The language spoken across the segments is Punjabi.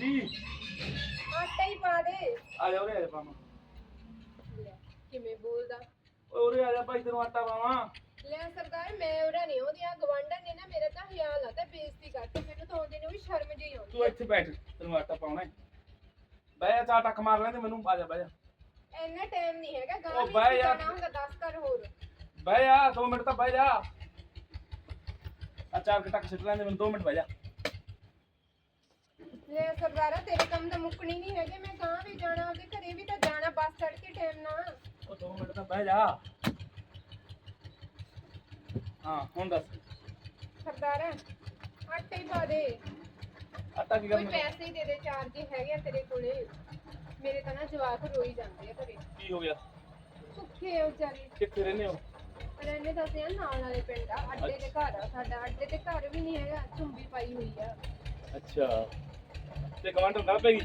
ਸਬਜੀ ਆਟਾ ਹੀ ਪਾ ਦੇ। ਆ ਜਾ ਉਰੇ ਆ ਜਾ ਪਾਵਾਂ ਲੈ, ਕਿਵੇਂ ਬੋਲਦਾ? ਓਏ ਉਰੇ ਆ ਜਾ ਭਾਈ ਤੈਨੂੰ ਆਟਾ ਪਾਵਾਂ। ਲੈ ਸਰਦਾਰ ਮੈਂ ਉਹਦਾ ਨਹੀਂ ਉਹਦੀਆਂ ਗਵਾਂਢਣ ਨੇ ਨਾ ਮੇਰੇ ਤਾਂ ਹਿਆਲ ਆ ਤੇ ਬੇਇੱਜ਼ਤੀ ਕਰਤੀ। ਮੈਨੂੰ ਤਾਂ ਉਹਦੇ ਨੂੰ ਵੀ ਸ਼ਰਮ ਜਿਹੀ ਆਉਂਦੀ ਤੂੰ ਇੱਥੇ ਬੈਠ ਤੈਨੂੰ ਆਟਾ ਪਾਉਣਾ ਹੈ। ਬਹਿ ਜਾ ਟੱਕ ਮਾਰ ਲੈ ਤੇ ਮੈਨੂੰ ਆ ਜਾ ਬਹਿ ਜਾ। ਇੰਨਾ ਟਾਈਮ ਨਹੀਂ ਹੈਗਾ ਉਹ ਗਾਂ ਬਹਿ ਵੀ ਜਾ। ਜਾਣਾ ਹੁੰਦਾ 10 ਕਰ ਹੋਰ। ਬਹਿ ਜਾ 2 ਮਿੰਟ ਤਾਂ ਬਹਿ ਜਾ। ਆ ਚਾਰ ਕੁ ਟੱਕ ਸਿੱਟ ਲੈਂਦੇ ਮੈਨੂੰ 2 ਮਿੰਟ ਬਹਿ ਜਾ। ਲੈ ਸਰਦਾਰਾ ਤੇਰੇ ਕੰਮ ਤਾਂ ਮੁੱਕਣੀ ਨਹੀਂ ਹੈਗੇ ਮੈਂ ਗਾਂ ਵੀ ਜਾਣਾ ਉਹਦੇ ਘਰੇ ਵੀ ਤਾਂ ਜਾਣਾ ਬੱਸ ਚੜ ਕੇ ਟਾਈਮ ਨਾਲ। ਉਹ 2 ਮਿੰਟ ਤਾਂ ਬਹਿ ਜਾ। ਹਾਂ ਹੁਣ ਦੱਸ। ਸਰਦਾਰਾ ਆਟਾ ਹੀ ਪਾ ਦੇ। ਆਟਾ ਕੀ ਕੋਈ ਕਰਨਾ ਪੈਸੇ ਹੀ ਦੇ ਦੇ ਚਾਰਜ ਹੈਗੇ ਆ ਤੇਰੇ ਕੋਲੇ। ਮੇਰੇ ਤਾਂ ਨਾ ਜਵਾਕ ਰੋਈ ਜਾਂਦੇ ਆ ਘਰੇ। ਕੀ ਹੋ ਗਿਆ? ਭੁੱਖੇ ਆ ਵਿਚਾਰੇ। ਕਿੱਥੇ ਰਹਿੰਦੇ ਹੋ? ਰਹਿੰਦੇ ਤਾਂ ਅਸੀਂ ਆ ਨਾਲ ਵਾਲੇ ਪਿੰਡ ਆ ਅੱਡੇ ਦੇ ਘਰ ਆ ਸਾਡਾ। ਅੱਡੇ ਤੇ ਘਰ ਵੀ ਨਹੀਂ ਹੈਗਾ ਝੁੰਬੀ ਪਾਈ ਹੋਈ ਆ। ਅੱਛਾ। ਤੇ ਕਮਾਂਡਰ ਗੱਲ ਪੈਗੀ।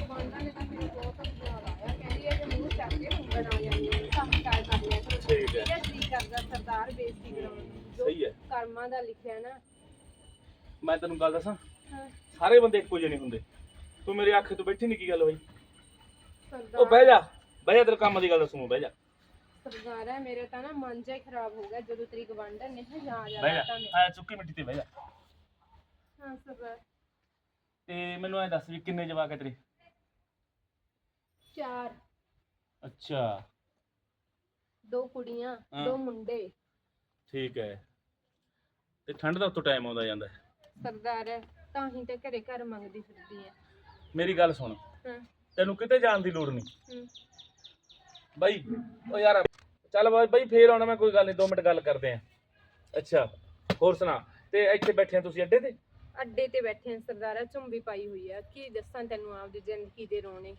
ਗਵਾਂਢਾਂ ਨੇ ਤਾਂ ਮੈਨੂੰ ਬਹੁਤ ਖਿਆਲ ਆਇਆ। ਕਹਿੰਦੀ ਹੈ ਜੇ ਮੂੰਹ ਚੱਕ ਕੇ ਹੁੰਗਣ ਆ ਜਾਂਦੀ ਹੈ ਕੰਮ ਕਾਰ ਕਰ ਲਿਆ ਕਰੋ ਠੀਕ ਹੈ। ਇਹ ਕੀ ਕਰਦਾ ਸਰਦਾਰ ਬੇਇੱਜ਼ਤੀ ਕਰਾਉਣ ਨੂੰ। ਜੋ ਸਹੀ ਹੈ। ਕਰਮਾਂ ਦਾ ਲਿਖਿਆ ਨਾ। ਮੈਂ ਤੈਨੂੰ ਗੱਲ ਦੱਸਾਂ? ਹਾਂ, ਸਾਰੇ ਬੰਦੇ ਇੱਕੋ ਜਿਹੇ ਨਹੀਂ ਹੁੰਦੇ। ਤੂੰ ਮੇਰੇ ਅੱਖੇ ਤੋਂ ਬੈਠੀ ਨਹੀਂ ਕੀ ਗੱਲ ਹੋਈ? ਉਹ ਬਹਿ ਜਾ। ਬਹਿ ਜਾ ਤੇਰੇ ਕੰਮ ਦੀ ਗੱਲ ਦੱਸੂ ਬਹਿ ਜਾ। ਸਰਦਾਰ ਹੈ ਮੇਰੇ ਤਾਂ ਨਾ ਮਨ ਜਿਹਾ ਹੀ ਖਰਾਬ ਹੋ ਗਿਆ। ਜਦੋਂ ਤੇਰੀ ਗਵਾਂਢਣ ਨੇ ਹਜਾ ਬਹਿ ਜਾ ਜਾ। ਤਾਂ ਮੈਂ ਚੁੱਕੀ ਮਿੱਟੀ ਤੇ ਬਹਿ ਜਾ। ਹਾਂ ਸਰਦਾਰ। ਤੇ ਮੈਨੂੰ ਐ ਦੱਸ ਵੀ ਕਿੰਨੇ ਜਵਾਕ ਹੈ ਤੇਰੇ? ਚਾਰ। ਅੱਛਾ। ਦੋ ਕੁੜੀਆਂ ਹਾਂ। ਦੋ ਮੁੰਡੇ। ਠੀਕ ਹੈ ਤੇ ਠੰਡ ਦਾ ਉੱਤੋਂ ਟਾਈਮ ਆਉਂਦਾ ਜਾਂਦਾ। ਹੈ। ਸਰਦਾਰ ਹੈ ਤਾਂ ਹੀ ਤੇ ਘਰੇ ਘਰ ਮੰਗਦੀ ਫਿਰਦੀ ਹੈ ਮੇਰੀ ਗੱਲ ਸੁਣ। ਹਾਂ। ਤੈਨੂੰ ਕਿਤੇ ਜਾਣ ਦੀ ਲੋੜ ਨਹੀਂ। ਹੂੰ। ਬਾਈ ਉਹ ਯਾਰ ਚੱਲ ਬਾਈ ਬਾਈ ਫੇਰ ਆਉਣਾ ਮੈਂ ਕੋਈ ਗੱਲ ਨਹੀਂ 2 ਮਿੰਟ ਗੱਲ ਕਰਦੇ ਆ। ਅੱਛਾ ਹੋਰ ਸੁਣਾ। ਤੇ ਇੱਥੇ ਬੈਠੇ ਆ ਤੁਸੀਂ ਅੱਡੇ ਤੇ? ਅੱਡੇ ਤੇ ਬੈਠੇ ਆ ਸਰਦਾਰਾ ਝੁੰਬੀ ਪਾਈ ਹੋਈ ਆ। ਕੀ ਦੱਸਾਂ ਤੈਨੂੰ ਆਪਦੀ ਜ਼ਿੰਦਗੀ ਦੇ ਰੋਣੇ?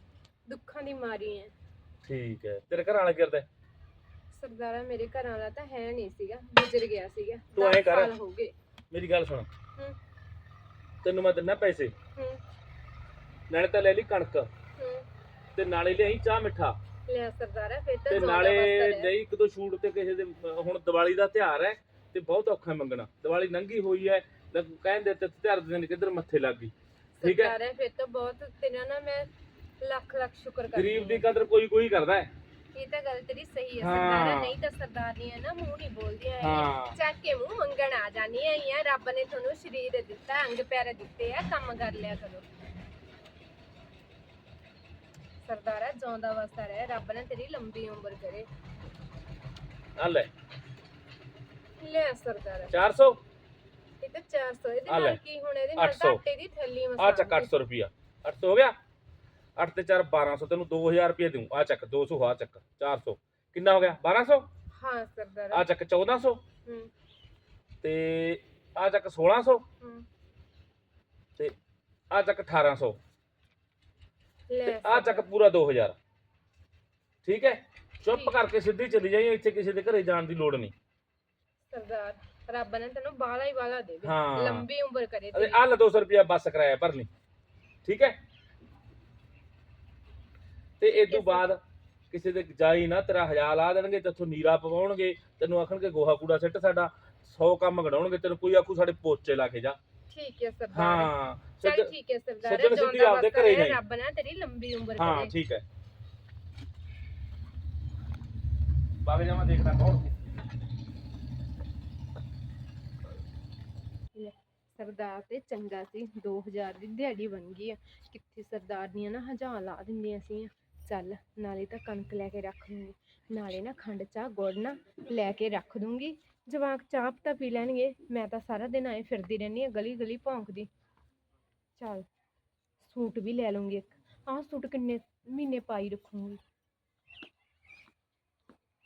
ਦੁੱਖਾਂ ਦੀ ਮਾਰੀ ਐ। ਠੀਕ ਹੈ ਤੇਰੇ ਘਰ ਵਾਲਾ ਕਰਦਾ? ਸਰਦਾਰਾ ਮੇਰੇ ਘਰ ਵਾਲਾ ਤਾਂ ਹੈ ਨਹੀਂ ਸੀਗਾ ਗੁਜ਼ਰ ਗਿਆ ਸੀਗਾ। ਤੂੰ ਐਂ ਦਸ ਕਰ। ਸਾਲ ਹੋ ਗਏ। ਮੇਰੀ ਗੱਲ ਸੁਣ। ਹੂੰ। ਤੈਨੂੰ ਮੈਂ ਦਿੰਦਾ ਪੈਸੇ। ਹੂੰ। ਨਾਲੇ ਤਾਂ ਲੈ ਲਈ ਕਣਕ। ਹੂੰ। ਤੇ ਨਾਲੇ ਲਿਆਈ ਚਾਹ ਮਿੱਠਾ। ਲਿਆ ਸਰਦਾਰਾ ਫਿਰ ਤਾਂ ਨਾਲੇ। ਲਈ ਇੱਕ ਦੋ ਸ਼ੂਟ ਤੇ ਕਿਸੇ ਦੇ ਹੁਣ ਦੀਵਾਲੀ ਦਾ ਤਿਉਹਾਰ ਹੈ ਤੇ ਬਹੁਤ ਔਖਾ ਮੰਗਣਾ। ਦੀਵਾਲੀ ਨੰਗੀ ਹੋਈ ਹੈ ਕਹਿੰਦੇ ਤੇ ਤਿਉਹਾਰ ਦੇ ਦਿਨ ਕਿੱਧਰ ਮੱਥੇ ਲੱਗ ਗਈ। ਠੀਕ ਹੈ? ਸਰਦਾਰਾ ਫਿਰ ਤਾਂ ਬਹੁਤ ਤੇਰਾ ਨਾ ਮੈਂ ਲੱਖ ਲੱਖ ਸ਼ੁਕਰ ਕਰਦੀ ਗਰੀਬ ਦੀ ਹਾਂ। ਕਦਰ ਕੋਈ ਕੋਈ ਕਰਦਾ ਹੈ? ਇਹ ਤਾਂ ਗੱਲ ਤੇਰੀ ਸਹੀ ਹੈ। ਹਾਂ। ਸਰਦਾਰਾ ਨਹੀਂ ਤਾਂ ਸਰਦਾਰਨੀਆਂ ਨਾ ਮੂੰਹ ਨਹੀਂ ਬੋਲਦੀਆਂ ਹਾਂ। ਚੱਕ ਕੇ ਮੂੰਹ ਮੰਗਣ ਆ ਜਾਂਦੀਆਂ ਆ। ਰੱਬ ਨੇ ਤੁਹਾਨੂੰ ਸਰੀਰ ਦਿੱਤਾ ਅੰਗ ਪੈਰ ਦਿੱਤੇ ਆ ਕੰਮ ਕਰ ਲਿਆ ਕਰੋ। ਸਰਦਾਰਾ ਜਿਉਂਦਾ ਵਸਦਾ ਰਹਿ ਰੱਬ ਨੇ ਤੇਰੀ ਲੰਬੀ ਉਮਰ ਕਰੇ। ਆ ਲੈ। ਲੈ ਸਰਦਾਰਾ। 400 ਇਹ ਤਾਂ 400 ਇਹਦੇ ਆ ਲੈ। ਨਾਲ ਕੀ ਹੁਣ ਇਹਦੇ ਨਾਲ 800 ਤਾਂ ਆਟੇ ਦੀ ਥੈਲੀ ਆ ਮਸਾਂ ਚੱਕ 800 ਰੁਪਿਆ 800 ਹੋ ਗਿਆ? 8 ਤੇ 4 1200 ਤੈਨੂੰ 2000 ਰੁਪਏ ਦਊਂ। ਆ ਚੱਕ 200 ਆ ਚੱਕ 400 ਕਿੰਨਾ ਹੋ ਗਿਆ? 1200 ਹਾਂ ਸਰਦਾਰਾ। ਆ ਚੱਕ 1400 ਹੂੰ। ਤੇ ਆ ਚੱਕ 1600 ਹੂੰ। ਤੇ ਆ ਚੱਕ 1800 ਲੈ ਤੇ ਆ ਚੱਕ ਪੂਰਾ 2000 ਠੀਕ ਹੈ? ਚੁੱਪ ਠੀਕ। ਕਰਕੇ ਸਿੱਧੀ ਚਲੀ ਜਾਈਂ ਇੱਥੇ ਕਿਸੇ ਦੇ ਘਰੇ ਜਾਣ ਦੀ ਲੋੜ ਨਹੀਂ। ਸਰਦਾਰ ਰੱਬ ਨੇ ਤੈਨੂੰ ਬਾਲਾ ਹੀ ਬਾਲਾ ਦੇਵੇ ਹਾਂ। ਲੰਬੀ ਉਮਰ ਕਰੇ ਅਰੇ ਤੇਰੀ ਆ ਲੈ 200 ਰੁਪਿਆ ਬੱਸ ਕਿਰਾਇਆ ਭਰ ਲਈ। ਠੀਕ ਹੈ? ਤੇ ਇਸ ਤੋਂ. ਬਾਅਦ ਕਿਸੇ ਦੇ ਜਾਈ ਨਾ ਤੇਰਾ ਹਜ਼ਾਰ ਲਾ ਦੇਣਗੇ ਤੇਥੋਂ ਨੀਰਾ ਪਵਾਉਣਗੇ ਤੈਨੂੰ ਆਖਣਗੇ ਗੋਹਾ ਕੂੜਾ ਸਿੱਟ ਸਾਡਾ 100 ਕੰਮ ਗੜਾਉਣਗੇ ਤੈਨੂੰ ਕੋਈ ਆਖੂ ਸਾਡੇ ਪੋਚੇ ਲਾ ਕੇ ਜਾ। ਠੀਕ ਹੈ ਸਰਦਾਰ। ਹਾਂ ਚੱਲ ਸਿੱਧ- ਠੀਕ ਹੈ ਸਰਦਾਰ ਸੱਜਣ ਸਿੱਧੀ ਜਿਉਂਦਾ ਆਪਦੇ ਵਸਦਾ ਘਰੇ ਰਹੇ, ਜਾਈਂ। ਰੱਬ ਨੇ ਤੇਰੀ ਲੰਬੀ ਉਮਰ ਹਾਂ ਕਰੇ। ਠੀਕ ਹੈ। ਜਾਵਾਂ ਦੇਖਦਾ ਕੌਣ ਸੀ। ਸਰਦਾਰ ਤੇ ਚੰਗਾ ਸੀ। 2000 ਦੀ ਦਿਹਾੜੀ ਬਣ ਗਈ ਆ। ਕਿੱਥੇ ਸਰਦਾਰ ਦੀਆਂ ਨਾ ਹਜ਼ਾਰ ਲਾ ਦਿੰਦੀਆਂ ਸੀ। ਚੱਲ ਨਾਲੇ ਤਾਂ ਕਣਕ ਲੈ ਕੇ ਰੱਖ ਲੂੰਗੀ ਨਾਲੇ ਨਾ ਖੰਡ, ਚਾਹ, ਗੁੜ ਨਾ ਲੈ ਕੇ ਰੱਖ ਦੂੰਗੀ। ਜਵਾਕ ਚਾਹ ਤਾਂ ਪੀ ਲੈਣਗੇ। ਮੈਂ ਤਾਂ ਸਾਰਾ ਦਿਨ ਆਏ ਫਿਰਦੀ ਰਹਿੰਦੀ ਆ ਗਲੀ ਗਲੀ ਭੌਂਕਦੀ। ਚੱਲ ਸੂਟ ਵੀ ਲੈ ਲੂੰਗੀ ਇੱਕ। ਆਹ ਸੂਟ ਕਿੰਨੇ ਮਹੀਨੇ ਪਾਈ ਰੱਖੂੰਗੀ।